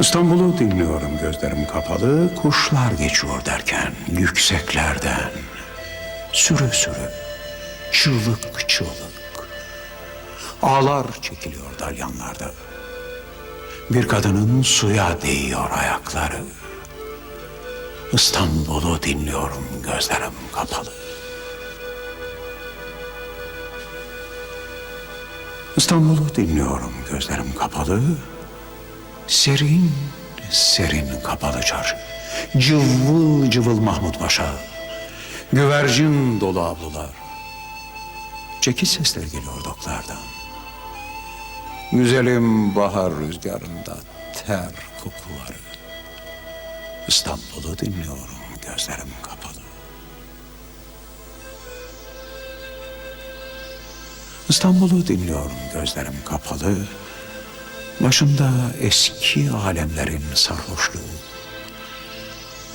İstanbul'u dinliyorum gözlerim kapalı. Kuşlar geçiyor derken yükseklerden sürü sürü çığlık çığlık. Ağlar çekiliyor dalyanlarda. Bir kadının suya değiyor ayakları. İstanbul'u dinliyorum gözlerim kapalı. İstanbul'u dinliyorum gözlerim kapalı. Serin, serin kapalı çarşı. Cıvıl cıvıl Mahmut Paşa. Güvercin dolu avlular. Çekiç sesleri geliyor doklardan. Güzelim bahar rüzgarında ter kokuları. İstanbul'u dinliyorum gözlerim kapalı. İstanbul'u dinliyorum gözlerim kapalı. Başımda eski alemlerin sarhoşluğu.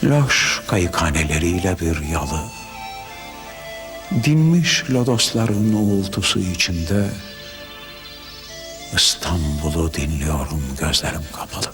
Loş kayıkhaneleriyle bir yalı. Dinmiş lodosların uğultusu içinde İstanbul'u dinliyorum gözlerim kapalı.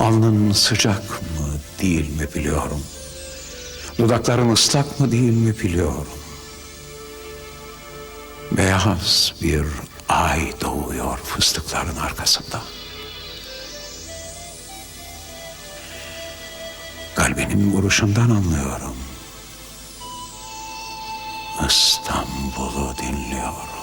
Alnın sıcak mı değil mi biliyorum. Dudakların ıslak mı değil mi biliyorum. Beyaz bir ay doğuyor fıstıkların arkasında. Kalbinin vuruşundan anlıyorum. İstanbul'u dinliyorum.